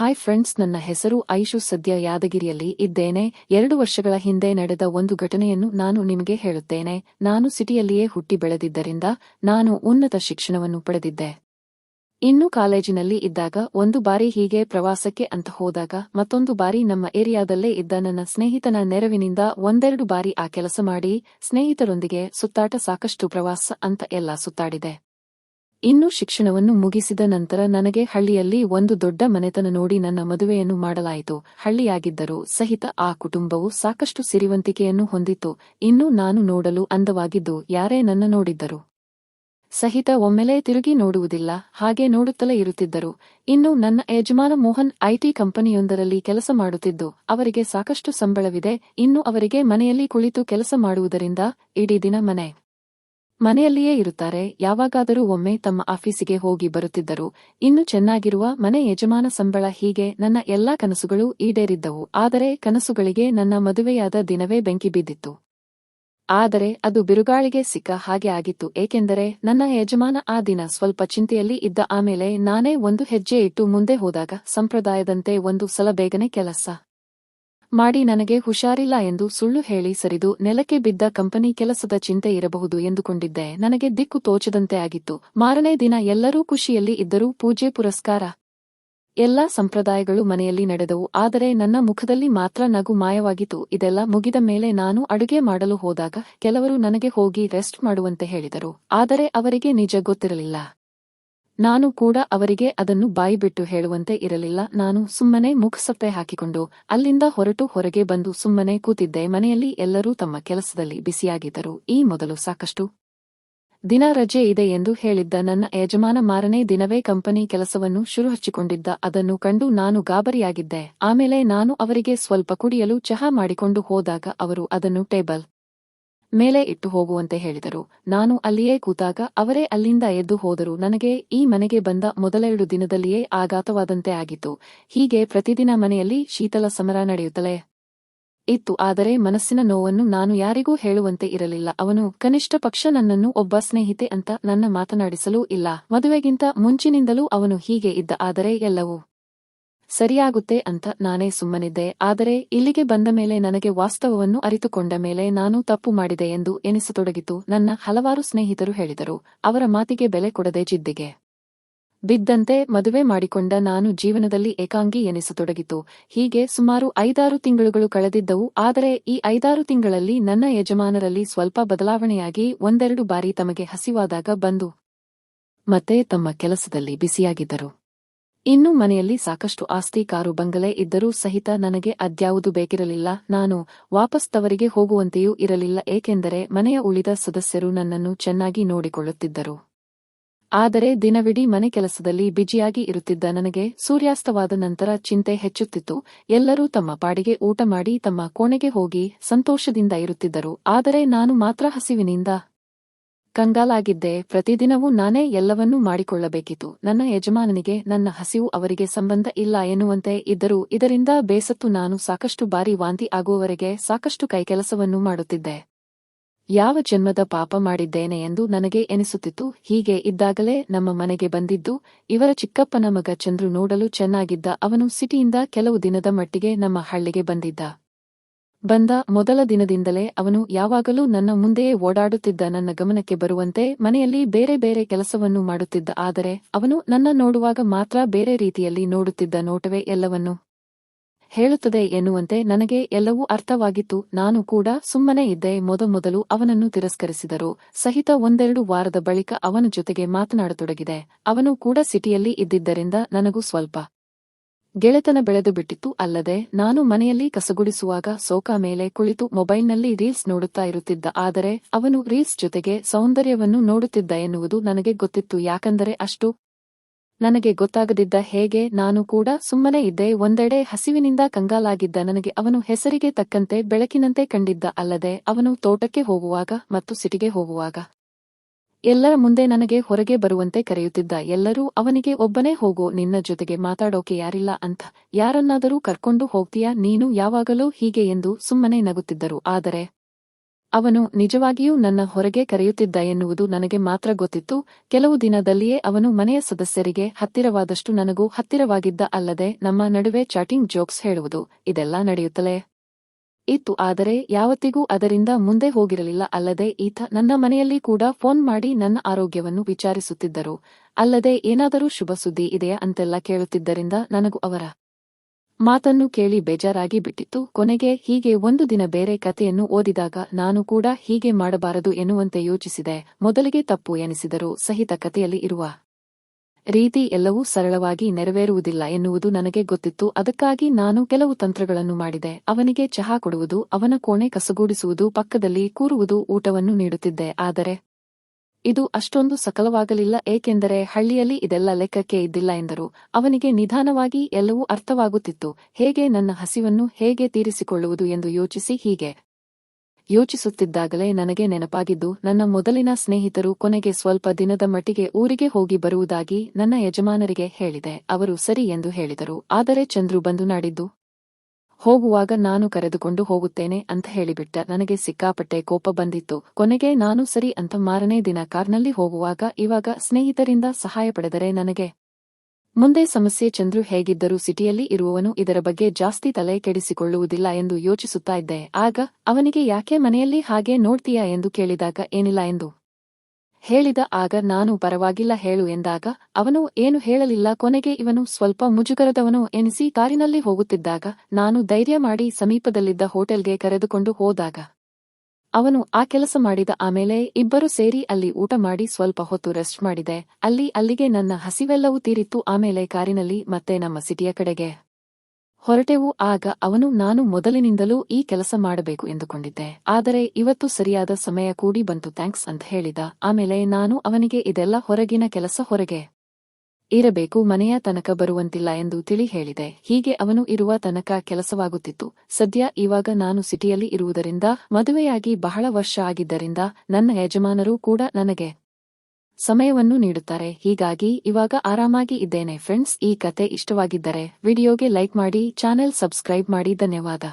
Hi friends, ನನ್ನ ಹೆಸರು ಐಶು. ಸದ್ಯ ಯಾದಗಿರಿಯಲ್ಲಿ ಇದ್ದೇನೆ. ಎರಡು ವರ್ಷಗಳ ಹಿಂದೆ ನಡೆದ ಒಂದು ಘಟನೆಯನ್ನು ನಾನು ನಿಮಗೆ ಹೇಳುತ್ತೇನೆ. ನಾನು ಸಿಟಿಯಲ್ಲಿಯೇ ಹುಟ್ಟಿ ಬೆಳೆದಿದ್ದರಿಂದ ನಾನು ಉನ್ನತ ಶಿಕ್ಷಣವನ್ನು ಪಡೆದಿದ್ದೆ. ಇನ್ನು ಕಾಲೇಜಿನಲ್ಲಿ ಇದ್ದಾಗ ಒಂದು ಬಾರಿ ಹೀಗೆ ಪ್ರವಾಸಕ್ಕೆ ಅಂತ ಹೋದಾಗ ಮತ್ತೊಂದು ಬಾರಿ ನಮ್ಮ ಏರಿಯಾದಲ್ಲೇ ಇದ್ದ ನನ್ನ ಸ್ನೇಹಿತನ ನೆರವಿನಿಂದ ಒಂದೆರಡು ಬಾರಿ ಆ ಕೆಲಸ ಮಾಡಿ ಸ್ನೇಹಿತರೊಂದಿಗೆ ಸುತ್ತಾಟ ಸಾಕಷ್ಟು ಪ್ರವಾಸ ಅಂತ ಎಲ್ಲ ಸುತ್ತಾಡಿದೆ. ಇನ್ನು ಶಿಕ್ಷಣವನ್ನು ಮುಗಿಸಿದ ನಂತರ ನನಗೆ ಹಳ್ಳಿಯಲ್ಲಿ ಒಂದು ದೊಡ್ಡ ಮನೆತನ ನೋಡಿ ನನ್ನ ಮದುವೆಯನ್ನು ಮಾಡಲಾಯಿತು. ಹಳ್ಳಿಯಾಗಿದ್ದರೂ ಸಹಿತ ಆ ಕುಟುಂಬವು ಸಾಕಷ್ಟು ಸಿರಿವಂತಿಕೆಯನ್ನು ಹೊಂದಿತ್ತು. ಇನ್ನು ನಾನು ನೋಡಲು ಅಂದವಾಗಿದ್ದು ಯಾರೇ ನನ್ನ ನೋಡಿದ್ದರು. ಸಹಿತ ಒಮ್ಮೆಲೇ ತಿರುಗಿ ನೋಡುವುದಿಲ್ಲ, ಹಾಗೆ ನೋಡುತ್ತಲೇ ಇರುತ್ತಿದ್ದರು. ಇನ್ನು ನನ್ನ ಯಜಮಾನ ಮೋಹನ್ ಐಟಿ ಕಂಪನಿಯೊಂದರಲ್ಲಿ ಕೆಲಸ ಮಾಡುತ್ತಿದ್ದು, ಅವರಿಗೆ ಸಾಕಷ್ಟು ಸಂಬಳವಿದೆ. ಇನ್ನು ಅವರಿಗೆ ಮನೆಯಲ್ಲಿ ಕುಳಿತು ಕೆಲಸ ಮಾಡುವುದರಿಂದ ಇಡೀ ದಿನ ಮನೆ ಮನೆಯಲ್ಲಿಯೇ ಇರುತ್ತಾರೆ. ಯಾವಾಗಾದರೂ ಒಮ್ಮೆ ತಮ್ಮ ಆಫೀಸಿಗೆ ಹೋಗಿ ಬರುತ್ತಿದ್ದರು. ಇನ್ನು ಚೆನ್ನಾಗಿರುವ ಮನೆ ಯಜಮಾನ ಸಂಬಳ ಹೀಗೆ ನನ್ನ ಎಲ್ಲಾ ಕನಸುಗಳು ಈಡೇರಿದ್ದವು. ಆದರೆ ಕನಸುಗಳಿಗೆ ನನ್ನ ಮದುವೆಯಾದ ದಿನವೇ ಬೆಂಕಿ ಬಿದ್ದಿತ್ತು. ಆದರೆ ಅದು ಬಿರುಗಾಳಿಗೆ ಸಿಕ್ಕ ಹಾಗೆ ಆಗಿತ್ತು. ಏಕೆಂದರೆ ನನ್ನ ಯಜಮಾನ ಆ ದಿನ ಸ್ವಲ್ಪ ಚಿಂತೆಯಲ್ಲಿ ಇದ್ದ ಆಮೇಲೆ ನಾನೇ ಒಂದು ಹೆಜ್ಜೆ ಇಟ್ಟು ಮುಂದೆ ಹೋದಾಗ ಸಂಪ್ರದಾಯದಂತೆ ಒಂದು ಸಲ ಬೇಗನೆ ಕೆಲಸ ಮಾಡಿ ನನಗೆ ಹುಷಾರಿಲ್ಲ ಎಂದು ಸುಳ್ಳು ಹೇಳಿ ಸರಿದು ನೆಲಕ್ಕೆ ಬಿದ್ದ ಕಂಪನಿ ಕೆಲಸದ ಚಿಂತೆ ಇರಬಹುದು ಎಂದುಕೊಂಡಿದ್ದೆ. ನನಗೆ ದಿಕ್ಕು ತೋಚದಂತೆ ಆಗಿತ್ತು. ಮಾರನೇ ದಿನ ಎಲ್ಲರೂ ಖುಷಿಯಲ್ಲಿ ಇದ್ದರೂ ಪೂಜೆ ಪುರಸ್ಕಾರ ಎಲ್ಲಾ ಸಂಪ್ರದಾಯಗಳು ಮನೆಯಲ್ಲಿ ನಡೆದವು. ಆದರೆ ನನ್ನ ಮುಖದಲ್ಲಿ ಮಾತ್ರ ನಗು ಮಾಯವಾಗಿತ್ತು. ಇದೆಲ್ಲ ಮುಗಿದ ಮೇಲೆ ನಾನು ಅಡುಗೆ ಮಾಡಲು ಹೋದಾಗ ಕೆಲವರು ನನಗೆ ಹೋಗಿ ರೆಸ್ಟ್ ಮಾಡುವಂತೆ ಹೇಳಿದರು. ಆದರೆ ಅವರಿಗೆ ನಿಜ ಗೊತ್ತಿರಲಿಲ್ಲ. ನಾನು ಕೂಡ ಅವರಿಗೆ ಅದನ್ನು ಬಾಯಿಬಿಟ್ಟು ಹೇಳುವಂತೆ ಇರಲಿಲ್ಲ. ನಾನು ಸುಮ್ಮನೆ ಮುಖಸಪ್ಪೆ ಹಾಕಿಕೊಂಡು ಅಲ್ಲಿಂದ ಹೊರಟು ಹೊರಗೆ ಬಂದು ಸುಮ್ಮನೆ ಕೂತಿದ್ದೆ. ಮನೆಯಲ್ಲಿ ಎಲ್ಲರೂ ತಮ್ಮ ಕೆಲಸದಲ್ಲಿ ಬಿಸಿಯಾಗಿದ್ದರು ಈ ಮೊದಲು ಸಾಕಷ್ಟು ದಿನ ರಜೆ ಇದೆ ಎಂದು ಹೇಳಿದ್ದ ನನ್ನ ಯಜಮಾನ ಮಾರನೇ ದಿನವೇ ಕಂಪನಿ ಕೆಲಸವನ್ನು ಶುರು ಹಚ್ಚಿಕೊಂಡಿದ್ದ ಅದನ್ನು ಕಂಡು ನಾನು ಗಾಬರಿಯಾಗಿದ್ದೆ. ಆಮೇಲೆ ನಾನು ಅವರಿಗೆ ಸ್ವಲ್ಪ ಕುಡಿಯಲು ಚಹಾ ಮಾಡಿಕೊಂಡು ಹೋದಾಗ ಅವರು ಅದನ್ನು ಟೇಬಲ್ ಮೇಲೆ ಇಟ್ಟು ಹೋಗುವಂತೆ ಹೇಳಿದರು. ನಾನು ಅಲ್ಲಿಯೇ ಕೂತಾಗ ಅವರೇ ಅಲ್ಲಿಂದ ಎದ್ದು ಹೋದರು. ನನಗೆ ಈ ಮನೆಗೆ ಬಂದ ಮೊದಲೆರಡು ದಿನದಲ್ಲಿಯೇ ಆಘಾತವಾದಂತೆ ಆಗಿತ್ತು. ಹೀಗೆ ಪ್ರತಿದಿನ ಮನೆಯಲ್ಲಿ ಶೀತಲ ಸಮರ ನಡೆಯುತ್ತಲೇ ಇತ್ತು. ಆದರೆ ಮನಸ್ಸಿನ ನೋವನ್ನು ನಾನು ಯಾರಿಗೂ ಹೇಳುವಂತೆ ಇರಲಿಲ್ಲ. ಅವನು, ಕನಿಷ್ಠ ಪಕ್ಷ ನನ್ನನ್ನು ಒಬ್ಬ ಸ್ನೇಹಿತೆ ಅಂತ ನನ್ನ ಮಾತನಾಡಿಸಲೂ ಇಲ್ಲ. ಮದುವೆಗಿಂತ ಮುಂಚಿನಿಂದಲೂ ಅವನು ಹೀಗೆ ಇದ್ದ. ಆದರೆ ಎಲ್ಲವೂ ಸರಿಯಾಗುತ್ತೆ ಅಂತ ನಾನೇ ಸುಮ್ಮನಿದ್ದೆ. ಆದರೆ ಇಲ್ಲಿಗೆ ಬಂದ ಮೇಲೆ ನನಗೆ ವಾಸ್ತವವನ್ನು ಅರಿತುಕೊಂಡ ಮೇಲೆ ನಾನು ತಪ್ಪು ಮಾಡಿದೆ ಎಂದು ಎನಿಸತೊಡಗಿತು. ನನ್ನ ಹಲವಾರು ಸ್ನೇಹಿತರು ಹೇಳಿದರು, ಅವರ ಮಾತಿಗೆ ಬೆಲೆ ಕೊಡದೆ ಜಿದ್ದಿಗೆ. ಬಿದ್ದಂತೆ ಮದುವೆ ಮಾಡಿಕೊಂಡ ನಾನು ಜೀವನದಲ್ಲಿ ಏಕಾಂಗಿ ಎನಿಸತೊಡಗಿತು. ಹೀಗೆ ಸುಮಾರು ಐದಾರು ತಿಂಗಳುಗಳು ಕಳೆದಿದ್ದವು. ಆದರೆ ಈ ಐದಾರು ತಿಂಗಳಲ್ಲಿ ನನ್ನ ಯಜಮಾನರಲ್ಲಿ ಸ್ವಲ್ಪ ಬದಲಾವಣೆಯಾಗಿ ಒಂದೆರಡು ಬಾರಿ ತಮಗೆ ಹಸಿವಾದಾಗ ಬಂದು ಮತ್ತೆ ತಮ್ಮ ಕೆಲಸದಲ್ಲಿ ಬಿಸಿಯಾಗಿದ್ದರು. ಇನ್ನು ಮನೆಯಲ್ಲಿ ಸಾಕಷ್ಟು ಆಸ್ತಿ ಕಾರು ಬಂಗಲೆ ಇದ್ದರೂ ಸಹಿತ ನನಗೆ ಅದ್ಯಾವುದು ಬೇಕಿರಲಿಲ್ಲ. ನಾನು ವಾಪಸ್ ತವರಿಗೆ ಹೋಗುವಂತೆಯೂ ಇರಲಿಲ್ಲ, ಏಕೆಂದರೆ ಮನೆಯ ಉಳಿದ ಸದಸ್ಯರು ನನ್ನನ್ನು ಚೆನ್ನಾಗಿ ನೋಡಿಕೊಳ್ಳುತ್ತಿದ್ದರು. ಆದರೆ ದಿನವಿಡೀ ಮನೆ ಕೆಲಸದಲ್ಲಿ ಬಿಜಿಯಾಗಿ ಇರುತ್ತಿದ್ದ ನನಗೆ ಸೂರ್ಯಾಸ್ತವಾದ ನಂತರ ಚಿಂತೆ ಹೆಚ್ಚುತ್ತಿತ್ತು. ಎಲ್ಲರೂ ತಮ್ಮ ಪಾಡಿಗೆ ಊಟ ಮಾಡಿ ತಮ್ಮ ಕೋಣೆಗೆ ಹೋಗಿ ಸಂತೋಷದಿಂದ ಇರುತ್ತಿದ್ದರು. ಆದರೆ ನಾನು ಮಾತ್ರ ಹಸಿವಿನಿಂದ ಕಂಗಾಲಾಗಿದ್ದೆ, ಪ್ರತಿದಿನವೂ ನಾನೇ ಎಲ್ಲವನ್ನೂ ಮಾಡಿಕೊಳ್ಳಬೇಕಿತ್ತು. ನನ್ನ ಯಜಮಾನನಿಗೆ ನನ್ನ ಹಸಿವು ಅವರಿಗೆ ಸಂಬಂಧ ಇಲ್ಲ ಎನ್ನುವಂತೆ ಇದ್ದರೂ ಇದರಿಂದ ಬೇಸತ್ತು ನಾನು ಸಾಕಷ್ಟು ಬಾರಿ ವಾಂತಿ ಆಗುವವರೆಗೆ ಸಾಕಷ್ಟು ಕೈಕೆಲಸವನ್ನು ಮಾಡುತ್ತಿದ್ದೆ. ಯಾವ ಜನ್ಮದ ಪಾಪ ಮಾಡಿದ್ದೇನೆ ಎಂದು ನನಗೆ ಎನಿಸುತ್ತಿತ್ತು. ಹೀಗೆ ಇದ್ದಾಗಲೇ ನಮ್ಮ ಮನೆಗೆ ಬಂದಿದ್ದು, ಇವರ ಚಿಕ್ಕಪ್ಪನ ಮಗ ಚಂದ್ರು ನೋಡಲು ಚೆನ್ನಾಗಿದ್ದ. ಅವನು ಸಿಟಿಯಿಂದ ಕೆಲವು ದಿನದ ಮಟ್ಟಿಗೆ ನಮ್ಮ ಹಳ್ಳಿಗೆ ಬಂದಿದ್ದ. ಬಂದ ಮೊದಲ ದಿನದಿಂದಲೇ ಅವನು ಯಾವಾಗಲೂ ನನ್ನ ಮುಂದೆಯೇ ಓಡಾಡುತ್ತಿದ್ದ ನನ್ನ ಗಮನಕ್ಕೆ ಬರುವಂತೆ ಮನೆಯಲ್ಲಿ ಬೇರೆ ಬೇರೆ ಕೆಲಸವನ್ನು ಮಾಡುತ್ತಿದ್ದ ಆದರೆ ಅವನು ನನ್ನ ನೋಡುವಾಗ ಮಾತ್ರ ಬೇರೆ ರೀತಿಯಲ್ಲಿ ನೋಡುತ್ತಿದ್ದ ನೋಟವೇ ಎಲ್ಲವನ್ನೂ ಹೇಳುತ್ತದೆ ಎನ್ನುವಂತೆ ನನಗೆ ಎಲ್ಲವೂ ಅರ್ಥವಾಗಿತ್ತು. ನಾನು ಕೂಡ ಸುಮ್ಮನೆ ಇದ್ದೆ ಮೊದಮೊದಲು ಅವನನ್ನು ತಿರಸ್ಕರಿಸಿದರು. ಸಹಿತ ಒಂದೆರಡು ವಾರದ ಬಳಿಕ ಅವನ ಜೊತೆಗೆ ಮಾತನಾಡತೊಡಗಿದೆ. ಅವನು ಕೂಡ ಸಿಟಿಯಲ್ಲಿ ಇದ್ದಿದ್ದರಿಂದ ನನಗೂ ಸ್ವಲ್ಪ ಗೆಳೆತನ ಬೆಳೆದು ಬಿಟ್ಟಿತ್ತು ಅಲ್ಲದೆ ನಾನು ಮನೆಯಲ್ಲಿ ಕಸಗುಡಿಸುವಾಗ ಸೋಕಾ ಮೇಲೆ ಕುಳಿತು ಮೊಬೈಲ್ನಲ್ಲಿ ರೀಲ್ಸ್ ನೋಡುತ್ತಾ ಇರುತ್ತಿದ್ದ. ಆದರೆ ಅವನು ರೀಲ್ಸ್ ಜೊತೆಗೆ ಸೌಂದರ್ಯವನ್ನು ನೋಡುತ್ತಿದ್ದ ಎನ್ನುವುದು ನನಗೆ ಗೊತ್ತಿತ್ತು. ಯಾಕಂದರೆ ಅಷ್ಟು ನನಗೆ ಗೊತ್ತಾಗದಿದ್ದ ಹೇಗೆ ನಾನು ಕೂಡ ಸುಮ್ಮನೆ ಇದ್ದೆ. ಒಂದೆಡೆ ಹಸಿವಿನಿಂದ ಕಂಗಾಲಾಗಿದ್ದ ನನಗೆ ಅವನು ಹೆಸರಿಗೆ ತಕ್ಕಂತೆ ಬೆಳಕಿನಂತೆ ಕಂಡಿದ್ದ. ಅಲ್ಲದೆ ಅವನು ತೋಟಕ್ಕೆ ಹೋಗುವಾಗ ಮತ್ತು ಸಿಟಿಗೆ ಹೋಗುವಾಗ ಎಲ್ಲರ ಮುಂದೆ ನನಗೆ ಹೊರಗೆ ಬರುವಂತೆ ಕರೆಯುತ್ತಿದ್ದ ಎಲ್ಲರೂ ಅವನಿಗೆ, ಒಬ್ಬನೇ ಹೋಗೋ, ನಿನ್ನ ಜೊತೆಗೆ ಮಾತಾಡೋಕೆ ಯಾರಿಲ್ಲ ಅಂತ ಯಾರನ್ನಾದರೂ ಕರ್ಕೊಂಡು ಹೋಗ್ತೀಯಾ? ನೀನು ಯಾವಾಗಲೂ ಹೀಗೆ ಎಂದು ಸುಮ್ಮನೆ ನಗುತ್ತಿದ್ದರು. ಆದರೆ ಅವನು ನಿಜವಾಗಿಯೂ ನನ್ನ ಹೊರಗೆ ಕರೆಯುತ್ತಿದ್ದ ಎನ್ನುವುದು ನನಗೆ ಮಾತ್ರ ಗೊತ್ತಿತ್ತು. ಕೆಲವು ದಿನದಲ್ಲಿಯೇ ಅವನು ಮನೆಯ ಸದಸ್ಯರಿಗೆ, ಹತ್ತಿರವಾದಷ್ಟು ನನಗೂ ಹತ್ತಿರವಾಗಿದ್ದ ಅಲ್ಲದೆ ನಮ್ಮ ನಡುವೆ ಚಾಟಿಂಗ್ ಜೋಕ್ಸ್ ಹೇಳುವುದು, ಇದೆಲ್ಲ ನಡೆಯುತ್ತಲೇ? ಇತ್ತು, ಆದರೆ ಯಾವತ್ತಿಗೂ ಅದರಿಂದ ಮುಂದೆ ಹೋಗಿರಲಿಲ್ಲ. ಅಲ್ಲದೆ ಈತ ನನ್ನ ಮನೆಯಲ್ಲಿ ಕೂಡ ಫೋನ್ ಮಾಡಿ ನನ್ನ ಆರೋಗ್ಯವನ್ನು ವಿಚಾರಿಸುತ್ತಿದ್ದರು. ಅಲ್ಲದೆ ಏನಾದರೂ ಶುಭ ಸುದ್ದಿ ಇದೆಯಾ ಅಂತೆಲ್ಲ ಕೇಳುತ್ತಿದ್ದರಿಂದ ನನಗೂ ಅವರ ಮಾತನ್ನು ಕೇಳಿ ಬೇಜಾರಾಗಿ ಬಿಟ್ಟಿತ್ತು. ಕೊನೆಗೆ ಹೀಗೆ ಒಂದು ದಿನ ಬೇರೆ ಕಥೆಯನ್ನು ಓದಿದಾಗ ನಾನು ಕೂಡ ಹೀಗೆ ಮಾಡಬಾರದು ಎನ್ನುವಂತೆ ಯೋಚಿಸಿದೆ. ಮೊದಲಿಗೆ ತಪ್ಪು ಎನಿಸಿದರು ಸಹಿತ ಕಥೆಯಲ್ಲಿ ಇರುವ ರೀತಿ ಎಲ್ಲವೂ ಸರಳವಾಗಿ ನೆರವೇರುವುದಿಲ್ಲ ಎನ್ನುವುದು ನನಗೆ ಗೊತ್ತಿತ್ತು. ಅದಕ್ಕಾಗಿ ನಾನು ಕೆಲವು ತಂತ್ರಗಳನ್ನು ಮಾಡಿದೆ. ಅವನಿಗೆ ಚಹಾ ಕೊಡುವುದು, ಅವನ ಕೋಣೆ ಕಸಗೂಡಿಸುವುದು, ಪಕ್ಕದಲ್ಲಿ ಕೂರುವುದು ಊಟವನ್ನು ನೀಡುತ್ತಿದ್ದೆ. ಆದರೆ ಇದು ಅಷ್ಟೊಂದು ಸಕಲವಾಗಲಿಲ್ಲ, ಏಕೆಂದರೆ ಹಳ್ಳಿಯಲ್ಲಿ ಇದೆಲ್ಲ ಲೆಕ್ಕಕ್ಕೆ ಇದ್ದಿಲ್ಲ ಎಂದರು. ಅವನಿಗೆ ನಿಧಾನವಾಗಿ ಎಲ್ಲವೂ ಅರ್ಥವಾಗುತ್ತಿತ್ತು. ಹೇಗೆ ನನ್ನ ಹಸಿವನ್ನು ಹೇಗೆ ತೀರಿಸಿಕೊಳ್ಳುವುದು ಎಂದು ಯೋಚಿಸಿ ಹೀಗೆ. ಯೋಚಿಸುತ್ತಿದ್ದಾಗಲೇ ನನಗೆ ನೆನಪಾಗಿದ್ದು, ನನ್ನ ಮೊದಲಿನ ಸ್ನೇಹಿತರು ಕೊನೆಗೆ ಸ್ವಲ್ಪ ದಿನದ ಮಟ್ಟಿಗೆ ಊರಿಗೆ ಹೋಗಿ ಬರುವುದಾಗಿ ನನ್ನ ಯಜಮಾನರಿಗೆ ಹೇಳಿದೆ. ಅವರು ಸರಿ ಎಂದು ಹೇಳಿದರು. ಆದರೆ ಚಂದ್ರು ಬಂದು ನಾಡಿದ್ದು, ಹೋಗುವಾಗ ನಾನು ಕರೆದುಕೊಂಡು ಹೋಗುತ್ತೇನೆ ಅಂತ ಹೇಳಿಬಿಟ್ಟ. ನನಗೆ ಸಿಕ್ಕಾಪಟ್ಟೆ ಕೋಪ ಬಂದಿತ್ತು. ಕೊನೆಗೆ ನಾನು ಸರಿ ಅಂತ ಮಾರನೇ ದಿನ ಕಾರ್ನಲ್ಲಿ ಹೋಗುವಾಗ ಇವಾಗ ಸ್ನೇಹಿತರಿಂದ ಸಹಾಯ ಪಡೆದರೆ ನನಗೆ ಮುಂದೆ ಸಮಸ್ಯೆ ಚಂದ್ರು ಹೇಗಿದ್ದರೂ ಸಿಟಿಯಲ್ಲಿ ಇರುವವನು ಇದರ ಬಗ್ಗೆ ಜಾಸ್ತಿ ತಲೆ ಕೆಡಿಸಿಕೊಳ್ಳುವುದಿಲ್ಲ ಎಂದು ಯೋಚಿಸುತ್ತಾ ಇದ್ದೆ. ಆಗ, ಅವನಿಗೆ ಯಾಕೆ ಮನೆಯಲ್ಲಿ ಹಾಗೆ ನೋಡ್ತೀಯಾ ಎಂದು ಕೇಳಿದಾಗ ಏನಿಲ್ಲ ಎಂದು ಹೇಳಿದ. ಆಗ, ನಾನು ಪರವಾಗಿಲ್ಲ ಹೇಳು ಎಂದಾಗ, ಅವನು ಏನು ಹೇಳಲಿಲ್ಲ. ಕೊನೆಗೆ ಇವನು ಸ್ವಲ್ಪ ಮುಜುಗರದವನು ಎನಿಸಿ ಕಾರಿನಲ್ಲಿ ಹೋಗುತ್ತಿದ್ದಾಗ, ನಾನು ಧೈರ್ಯ ಮಾಡಿ ಸಮೀಪದಲ್ಲಿದ್ದ ಹೋಟೆಲ್ಗೆ ಕರೆದುಕೊಂಡು ಹೋದಾಗ ಅವನು ಆ ಕೆಲಸ ಮಾಡಿದ ಆಮೇಲೆ ಇಬ್ಬರು ಸೇರಿ ಅಲ್ಲಿ ಊಟ ಮಾಡಿ ಸ್ವಲ್ಪ ಹೊತ್ತು ರೆಸ್ಟ್ ಮಾಡಿದೆ. ಅಲ್ಲಿ ಅಲ್ಲಿಗೆ ನನ್ನ ಹಸಿವೆಲ್ಲವೂ ತೀರಿತ್ತು. ಆಮೇಲೆ ಕಾರಿನಲ್ಲಿ ಮತ್ತೆ ನಮ್ಮ ಸಿಟಿಯ ಕಡೆಗೆ ಹೊರಟೆವು. ಆಗ ಅವನು, ನಾನು ಮೊದಲಿನಿಂದಲೂ ಈ ಕೆಲಸ ಮಾಡಬೇಕು ಎಂದುಕೊಂಡಿದ್ದೆ. ಆದರೆ ಇವತ್ತು ಸರಿಯಾದ ಸಮಯ ಕೂಡಿ ಬಂತು. ಥ್ಯಾಂಕ್ಸ್ ಅಂತ ಹೇಳಿದ. ಆಮೇಲೆ ನಾನು ಅವನಿಗೆ, ಇದೆಲ್ಲ ಹೊರಗಿನ ಕೆಲಸ ಹೊರಗೆ. ಇರಬೇಕು, ಮನೆಯ ತನಕ ಬರುವಂತಿಲ್ಲ ಎಂದು ತಿಳಿ ಹೇಳಿದೆ. ಹೀಗೆ ಅವನು ಇರುವ ತನಕ ಕೆಲಸವಾಗುತ್ತಿತ್ತು. ಸದ್ಯ ಇವಾಗ ನಾನು ಸಿಟಿಯಲ್ಲಿ ಇರುವುದರಿಂದ, ಮದುವೆಯಾಗಿ ಬಹಳ ವರ್ಷ ಆಗಿದ್ದರಿಂದ ನನ್ನ ಯಜಮಾನರೂ ಕೂಡ ನನಗೆ ಸಮಯವನ್ನು ನೀಡುತ್ತಾರೆ. ಹೀಗಾಗಿ ಇವಾಗ ಆರಾಮಾಗಿ ಇದ್ದೇನೆ. ಫ್ರೆಂಡ್ಸ್, ಈ ಕತೆ ಇಷ್ಟವಾಗಿದ್ದರೆ, ವಿಡಿಯೋಗೆ ಲೈಕ್ ಮಾಡಿ, ಚಾನೆಲ್ ಸಬ್ಸ್ಕ್ರೈಬ್ ಮಾಡಿ. ಧನ್ಯವಾದ.